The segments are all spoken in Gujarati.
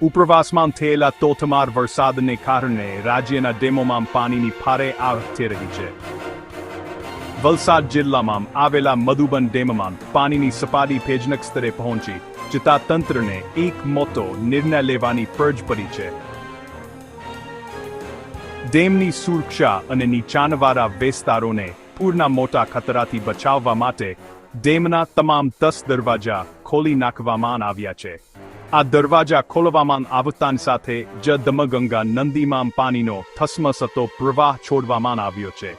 ઉપરવાસમાં થયેલા તોથમાર વરસાદને કારણે રાજ્યના ડેમોમાં પાણીની ભારે આવક થઈ રહી છે વલસાડ જિલ્લામાં આવેલા મધુબન ડેમમાં પાણીની સપાટી ભેજનક સ્તરે પહોંચી જતા તંત્રને એક મોટો નિર્ણય લેવાની ફરજ પડી છે ડેમની સુરક્ષા અને નીચાણવાળા વિસ્તારોને પૂરના મોટા ખતરાથી બચાવવા માટે ડેમના તમામ દસ દરવાજા ખોલી નાખવામાં આવ્યા છે આ દરવાજા ખોલવામાં આવતાની સાથે જ દમગંગા નંદીમાં પાણીનો ધસમસતો પ્રવાહ છોડવામાં આવ્યો છે,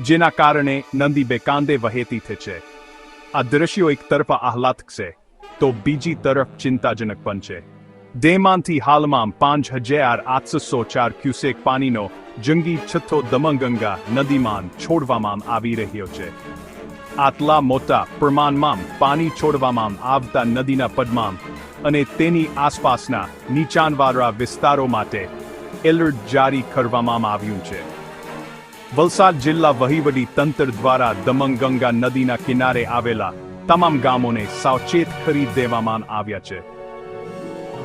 જેના કારણે નંદી બેકાંદે વહેતી થઈ છે. આ દ્રશ્યો એક તરફ આહલાદક છે, તો બીજી તરફ ચિંતાજનક પણ છે. ડેમમાંથી હાલમાં પાંચ હજાર આઠસો ચાર ક્યુસેક પાણીનો જંગી છથ્થો દમણગંગા નદીમાં છોડવામાં આવી રહ્યો છે. આટલા મોટા પ્રમાણમાં પાણી છોડવામાં આવતા નદીના પદમાં અને તેની આસપાસના નીચાણવાળા વિસ્તારો માટે એલર્ટ જારી કરવામાં આવ્યું છે. વલસાડ જિલ્લા વહીવટી તંત્ર દ્વારા દમણગંગા નદીના કિનારે આવેલા તમામ ગામોને સાવચેત કરી દેવામાં આવ્યા છે.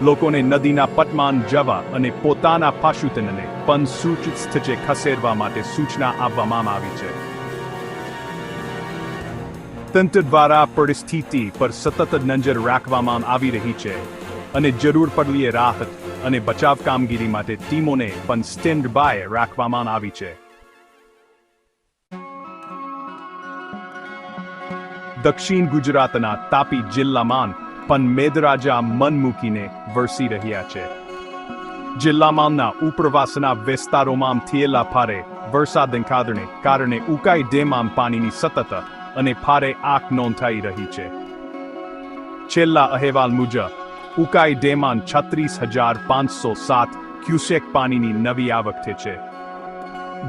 લોકોને નદીના પટમાન જવા અને પોતાના પાશુતનને પણ સૂચિત સ્થિતિ ખસેડવા માટે સૂચના આપવામાં આવી છે. તંત્ર દ્વારા પરિસ્થિતિ પર સતત નજર રાખવામાં આવી રહી છે. અને જરૂર પડલીએ રાહત અને બચાવ કામગીરી માટે ટીમોને પણ સ્ટેન્ડ બાય રાખવામાં આવી છે. દક્ષિણ ગુજરાતના તાપી જિલ્લામાં પણ મેદરાજા મન મૂકીને વરસી રહ્યા છે. જિલ્લામાંના ઉપરવાસના વિસ્તારોમાં થયેલા ભારે વરસાદને કારણે કારણે ઉકાઈ ડેમાં પાણીની સતત અને ભારે આંખ નોંધાઈ રહી છે. છેલ્લા અહેવાલ મુજબ, ઉકાઈ ડેમાં છત્રીસ હજાર પાંચસો સાત ક્યુસેક પાણીની નવી આવક થઈ છે.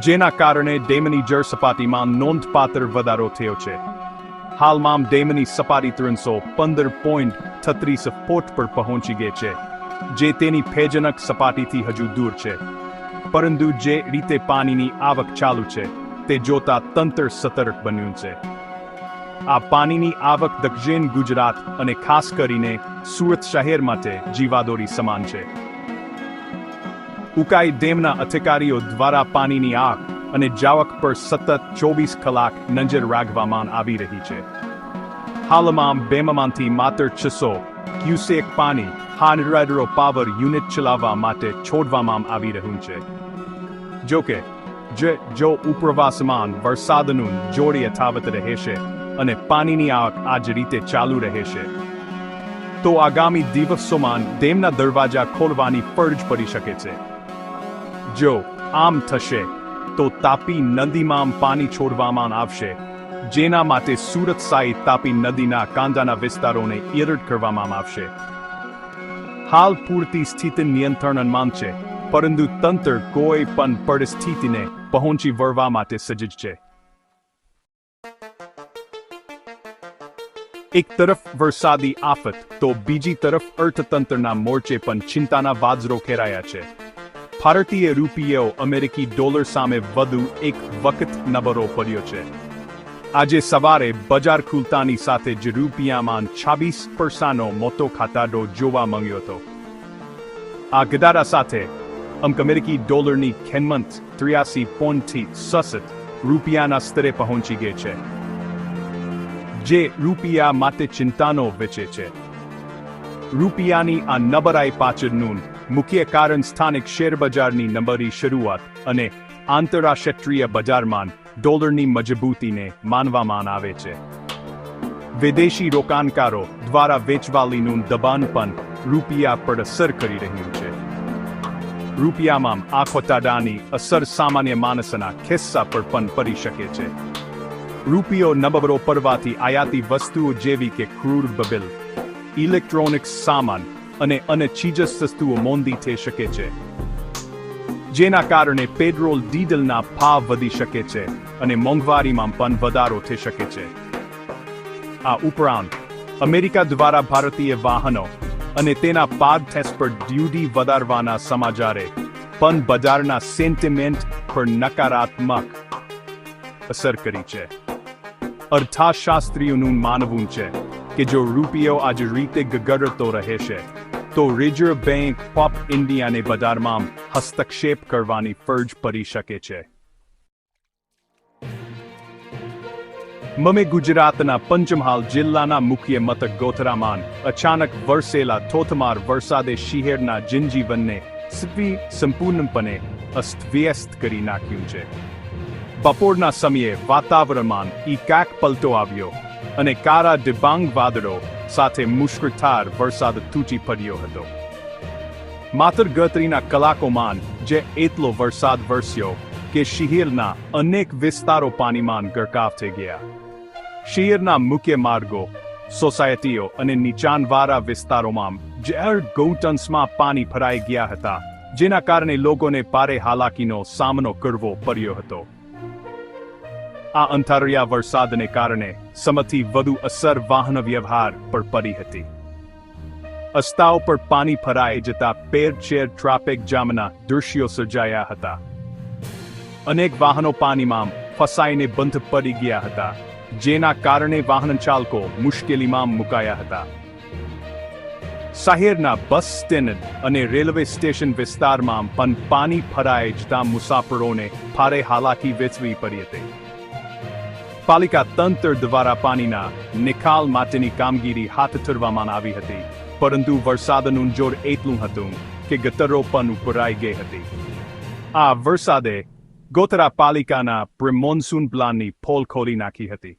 જેના કારણે ડેમની જળ સપાટીમાં નોંધપાત્ર વધારો થયો છે. હાલમાં ડેમની સપાટી ત્રણસો પંદર પોઈન્ટ છત્રીસ ફૂટ પર પહોંચી ગઈ છે, જે તેની ભેજનક સપાટીથી હજુ દૂર છે. પરંતુ જે રીતે પાણીની આવક ચાલુ છે, તે જોતા તંત્ર સતર્ક બન્યું છે. આ પાણીની આવક દક્ષિણ ગુજરાત અને ખાસ કરીને સુરત શહેર માટે જીવાદોરી સમાન છે. ઉકાઈ ડેમના અધિકારીઓ દ્વારા પાણીની આગ અને જાવક પર સતત ચોવીસ કલાક નજર રાખવામાં આવી રહી છે. હાલમાં બેમમાંથી માત્ર છસો ક્યુસેક પાણી હાનરાડરો પાવર યુનિટ ચલાવવા માટે છોડવામાં આવી રહ્યું છે. જોકે, જે, જો ઉપરવાસમાન વરસાદનું જોડી યથાવત રહેશે અને પાણીની આવક આ જ રીતે ચાલુ રહેશે તો આગામી દિવસોમાં તેમના દરવાજા ખોલવાની ફરજ પડી શકે છે. જો આમ થશે, તો તાપી નદીમાં પાણી છોડવામાં આવશે, જેના માટે સુરત સાઈ તાપી નદીના કાંદાના વિસ્તારોને એલર્ટ કરવામાં આવશે. હાલ પૂરતી સ્થિતિ નિયંત્રણમાં છે, પરંતુ તંત્ર કોઈ પણ પરિસ્થિતિને પહોંચી વળવા માટે સજ્જ છે. એક તરફ વરસાદી આફત, તો બીજી તરફ અર્થતંત્રના મોરચે પણ ચિંતાના વાજરો ખેરાયા છે. ભારતીય રૂપિયો અમેરિકી ડોલર સામે વધુ એક વખત નબરો પડ્યો છે. આજે સવારે બજાર ખુલતાની સાથે જ રૂપિયામાં છાબીસ પરસાનો મોટો ખાતાડો જોવા મળ્યો હતો. આ ગદારા સાથે અમક અમેરિકી ડોલરની ખેનમંત ત્રિયાસી પોઈન્ટથી સસત રૂપિયાના સ્તરે પહોંચી ગઈ છે. જે રૂપિયા માટે ચિંતાનો વેચે છે. રૂપિયાની આ નબળાઈ પાછળનું મુખ્ય કારણ સ્થાનિક શેરબજારની નબળી શરૂઆત અને આંતરરાષ્ટ્રીય બજારમાં ડોલરની મજબૂતીને માનવામાં આવે છે. વિદેશી રોકાણકારો દ્વારા વેચવાલીનું દબાણ પણ રૂપિયા પર અસર કરી રહ્યું છે. રૂપિયામાં આ ખોટાડાની અસર સામાન્ય માણસના ખિસ્સા પર પણ પડી શકે છે. રૂપિયો નબળો પડવાથી આયાતી વસ્તુઓ જેવી કે ક્રૂડ બબિલ ઇલેક્ટ્રોનિક્સ સામાન અને અને ચીજસ વસ્તુઓ મોંઘી થઈ શકે છે જેના કારણે પેટ્રોલ ડીઝલના ભાવ વધી શકે છે અને મોંઘવારીમાં પણ વધારો થઈ શકે છે આ ઉપરાંત અમેરિકા દ્વારા ભારતીય વાહનો અને તેના પાદ ટેસ્ટ પર ડ્યુટી વધારવાના સમાચારે પણ બજારના સેન્ટિમેન્ટ પર નકારાત્મક અસર કરી છે અર્થશાસ્ત્રીઓનું માનવું છે કે જો રૂપિયો આજ રીતે ગગડતો રહેશે તો રિઝર્વ બેંક પોપ ઇન્ડિયાને બજારમાં હસ્તક્ષેપ કરવાની ફરજ પડી શકે છે. મમે ગુજરાતના પંચમહાલ જિલ્લાના મુખ્ય મથક ગોથરામાન અચાનક વરસેલા થોથમાર વરસાદે શહેરના જનજીવનને સંપૂર્ણપણે અસ્તવ્યસ્ત કરી નાખ્યું છે. બપોરના સમયે વાતાવરણમાં એકાક પલટો આવ્યો અને કારા ડિબાંગ વાદળો સાથે મુશ્કઠાર વરસાદ તૂટી પડ્યો હતો. માત્ર ગતરીના કલાકોમાં જે એટલો વરસાદ વરસ્યો કે શહેરના અનેક વિસ્તારો પાણીમાં ગરકાવ થઈ ગયા. શહેરના મુખ્ય માર્ગો, સોસાયટીઓ અને નીચાણવાળા વિસ્તારોમાં ઝેર ગૌટન્સમાં પાણી ભરાઈ ગયા હતા, જેના કારણે લોકોને ભારે હાલાકીનો સામનો કરવો પડ્યો હતો. આ અંધારિયા વરસાદને કારણે સમથી વધુ અસર વાહન વ્યવહાર પર પડી હતી. રસ્તાઓ પર પાણી ફરાઈ જતા પેરચેર ટ્રાફિક જામના દૃશ્યો સર્જાયા હતા. અનેક વાહનો પાણીમાં ફસાઈને બંધ પડી ગયા હતા, જેના કારણે વાહન ચાલકો મુશ્કેલીમાં મુકાયા હતા. શહેરના બસ સ્ટેન્ડ અને રેલવે સ્ટેશન વિસ્તારમાં પણ પાણી ફરાઈ જતા મુસાફરોને ભારે હાલાકી વેચવી પડી હતી. પાલિકા તંત્ર દ્વારા પાણીના નિકાલ માટેની કામગીરી હાથ ધરવામાં આવી હતી. પરંતુ વરસાદનું જોર એટલું હતું કે ગતરો પણ ઉપરાઈ ગઈ હતી. આ વરસાદે ગોતરા પાલિકાના પ્રિમોન્સૂન પ્લાનની પોલ ખોલી નાખી હતી.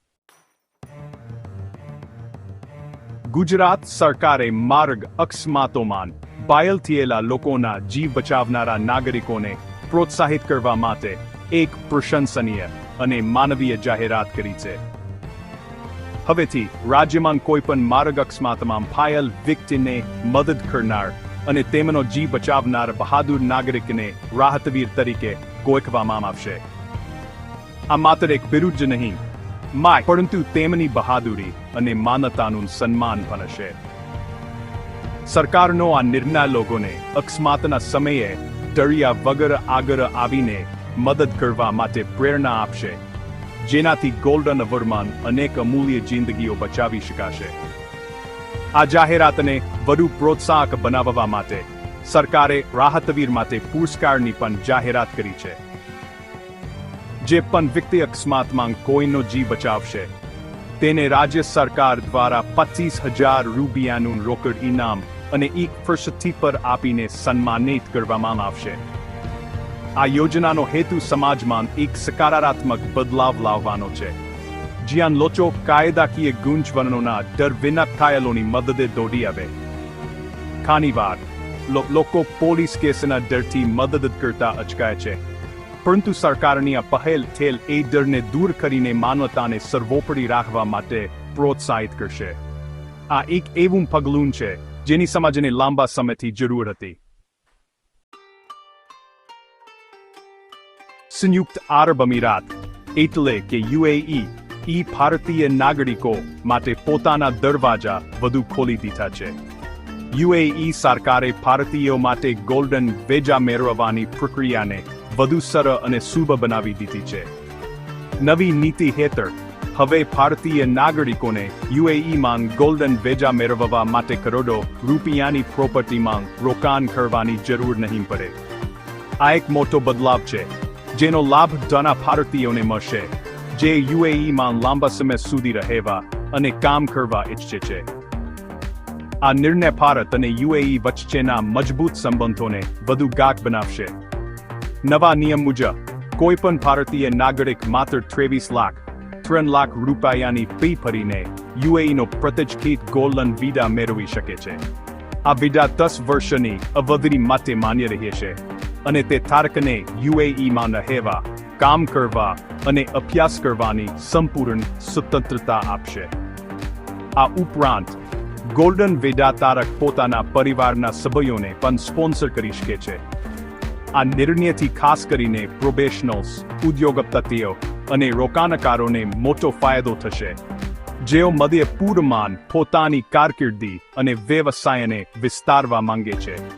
ગુજરાત સરકારે માર્ગ અકસ્માતોમાં ઘાયલ થયેલા લોકોના જીવ બચાવનારા નાગરિકોને પ્રોત્સાહિત કરવા માટે એક પ્રશંસનીય અને માનવીય જાહેરાત કરી છે. હવેથી રાજ્યમાં કોઈ પણ માર્ગ અકસ્માતમાં ફાયલ વ્યક્તિને મદદ કરનાર અને તેમનો જીવ બચાવનાર બહાદુર નાગરિકને રાહતવીર તરીકે ગોખવામાં આવશે. આ માત્ર એક બિરુદ જ નહીં, માય, પરંતુ તેમની બહાદુરી અને માનવતાનું સન્માન પણ હશે. સરકારનો આ નિર્ણય લોકોને અકસ્માતના સમયે ડરિયા વગર આગળ આવીને મદદ કરવા માટે પ્રેરણા આપશે, જેનાથી ગોલ્ડન અવરમાં અનેક અમૂલ્ય જિંદગીઓ બચાવી શકાશે. આ જાહેરાતને વધુ પ્રોત્સાહક બનાવવા માટે સરકારે રાહતવીર માટે પુરસ્કારની પણ જાહેરાત કરી છે, જે પણ વ્યક્તિ અકસ્માતમાં કોઈનો જીવ બચાવશે, તેને રાજ્ય સરકાર દ્વારા પચીસ હજાર રૂપિયાનું રોકડ ઇનામ અને એક પ્રશસ્તિ પર આપીને સન્માનિત કરવામાં આવશે. આ યોજનાનો હેતુ સમાજમાં એક સકારાત્મક બદલાવ લાવવાનો છે. જ્યાં લોચો, કાયદાકીય ગુંજવણોના ડર વિના ઘાયલોની મદદે દોડી આવે. ખાની લો- લોકો પોલીસ કેસના ડરથી મદદ કરતા અચકાય છે. પરંતુ સરકારની આ પહેલ થેલ એ ડરને દૂર કરીને માનવતાને સર્વોપરી રાખવા માટે પ્રોત્સાહિત કરશે. આ એક એવું પગલું છે જેની સમાજને લાંબા સમયથી જરૂર હતી. સંયુક્ત આરબ અમીરાત, એટલે કે યુએઈ, ઈ ભારતીય નાગરિકો માટે પોતાના દરવાજા વધુ ખોલી દીધા છે. યુએઈ સરકારે ભારતીયો માટે ગોલ્ડન વેજા મેળવવાની પ્રક્રિયાને વધુ સરળ અને સુલભ બનાવી દીધી છે. નવી નીતિ હેઠળ, હવે ભારતીય નાગરિકોને યુએઈમાં ગોલ્ડન વેજા મેળવવા માટે કરોડો રૂપિયાની પ્રોપર્ટીમાં રોકાણ કરવાની જરૂર નહીં પડે. આ એક મોટો બદલાવ છે. જેનો લાભ ઘણા ભારતીયોને મળશે, જે યુએઈમાં લાંબા સમય સુધી રહેવા અને કામ કરવા ઈચ્છે છે. આ નિર્ણય ભારત અને યુએઈ વચ્ચેના મજબૂત સંબંધોને વધુ ગાઢ બનાવશે. નવા નિયમ મુજબ કોઈ પણ ભારતીય નાગરિક માત્ર ત્રેવીસ લાખ, ત્રણ લાખ રૂપિયાની ફી ભરીને યુએઈનો પ્રતિષ્ઠિત ગોલ્ડન વિડા મેળવી શકે છે. આ વિડા દસ વર્ષની અવધિ માટે માન્ય રહેશે. અને તે તારકને યુએઈમાં રહેવા કામ કરવા અને અભ્યાસ કરવાની સંપૂર્ણ સ્વતંત્રતા આપશે. આ ઉપરાંત, ગોલ્ડન વેડા તારક પોતાના પરિવારના સભ્યોને પણ સ્પોન્સર કરી શકે છે. આ નિર્ણયથી ખાસ કરીને પ્રોબેશનલ્સ ઉદ્યોગપતિઓ અને રોકાણકારોને મોટો ફાયદો થશે. જેઓ મધ્ય પૂર્વમાં પોતાની કારકિર્દી અને વ્યવસાયને વિસ્તારવા માંગે છે.